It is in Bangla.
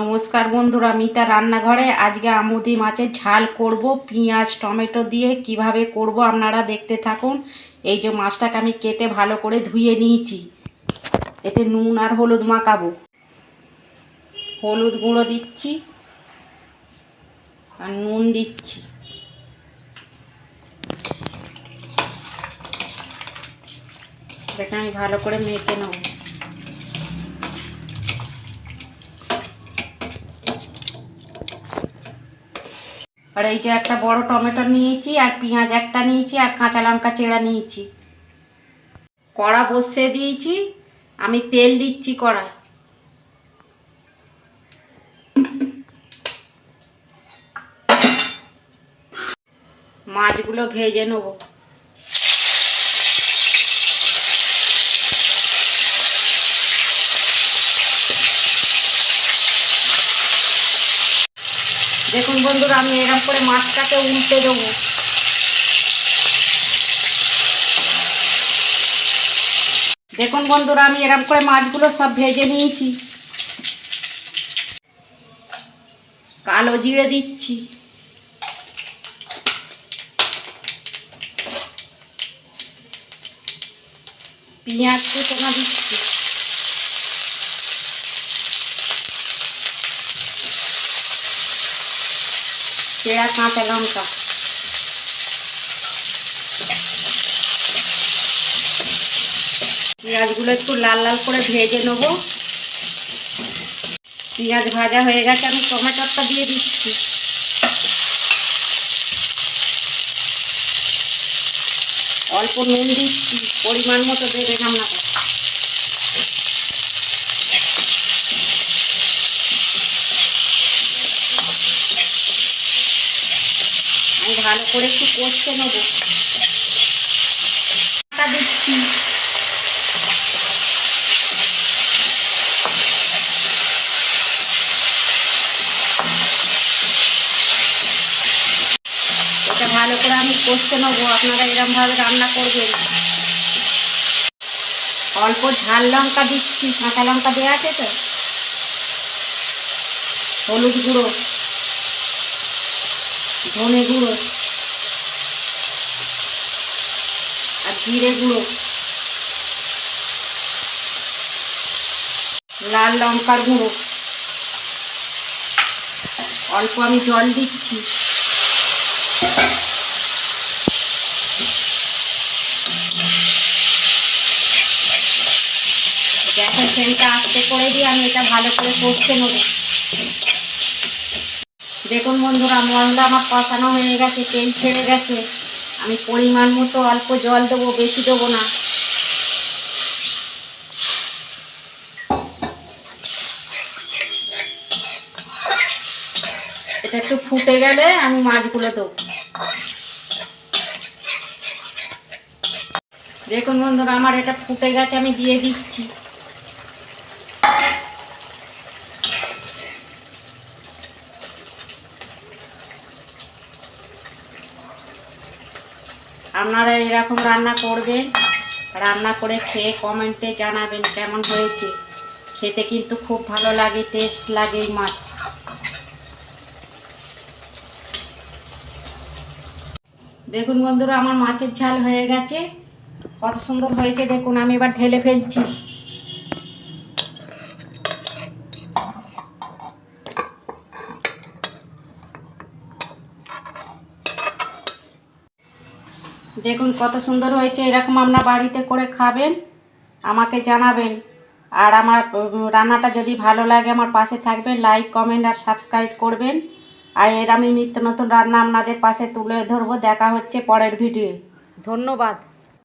নমস্কার বন্ধুরা, মিতা রান্নাঘরে। আজকে আমুদি মাছের ঝাল করব, পেঁয়াজ, টমেটো দিয়ে কীভাবে করব আপনারা দেখতে থাকুন। এই যে মাছটাকে আমি কেটে ভালো করে ধুয়ে নিয়েছি। এতে নুন আর হলুদ মাখাবো। হলুদ গুঁড়ো দিচ্ছি আর নুন দিচ্ছি। এটাকে আমি ভালো করে মেখে নেব। আর এই যে একটা বড় টমেটো নিয়েছি, আর পেঁয়াজ একটা নিয়েছি, আর কাঁচা লঙ্কা চেরা নিয়েছি। কড়া বসিয়ে দিয়েছি, আমি তেল দিচ্ছি কড়ায়। মাছগুলো ভেজে নেব। দেখুন বন্ধুরা, আমি এরকম করে মাছটাকে উল্টে দেবো। দেখুন বন্ধুরা, আমি এরকম করে মাছগুলো সব ভেজে নিয়েছি। কালো জিরে দিচ্ছি। পেঁয়াজ কুচনা দিচ্ছি। চেরা কাঁচা লঙ্কা পেঁয়াজগুলো একটু লাল লাল করে ভেজে নেব পেঁয়াজ ভাজা হয়ে গেছে আমি টমেটোটা দিয়ে দিচ্ছি অল্প নুন দিচ্ছি পরিমাণ মতো দেবেন আপনাকে ভালো করে একটু কষতে নেব। দিচ্ছি। এটা ভালো করে আমি কষতে নেব, আপনারা এরমভাবে রান্না করবেন। অল্প ঝাল লঙ্কা দিচ্ছি, কাঁচা লঙ্কা দেওয়া আছে তো? হলুদ গুঁড়ো। ধনে গুঁড়ো আর জিরে গুঁড়ো। লাল লঙ্কার গুঁড়ো। অল্প আমি জল দিচ্ছি। গ্যাসের ফ্লেমটা আস্তে করে দিয়ে আমি এটা ভালো করে কষতে নেব। দেখুন বন্ধুরা মশলা আমার কষানো হয়ে গেছে, তেল ছেড়ে গেছে। আমি পরিমাণ মতো অল্প জল দেবো, বেশি দেবো না। এটা একটু ফুটে গেলে আমি মাছগুলো দেবো। দেখুন বন্ধুরা, আমার এটা ফুটে গেছে, আমি দিয়ে দিচ্ছি। আপনারা এরকম রান্না করবেন, রান্না করে খেয়ে কমেন্টে জানাবেন কেমন হয়েছে। খেতে কিন্তু খুব ভালো লাগে, টেস্ট লাগে মাছ। দেখুন বন্ধুরা, আমার মাছের ঝাল হয়ে গেছে। কত সুন্দর হয়েছে, দেখুন, আমি এবার ঢেলে ফেলছি। দেখুন কত সুন্দর হয়েছে, এরকম আপনার বাড়িতে করে খাবেন, আমাকে জানাবেন। আর আমার রান্নাটা যদি ভালো লাগে আমার পাশে থাকবেন লাইক কমেন্ট আর সাবস্ক্রাইব করবেন। আর এর আমি নিত্য নতুন রান্না আপনাদের পাশে তুলে ধরবো, দেখা হচ্ছে পরের ভিডিও ধন্যবাদ।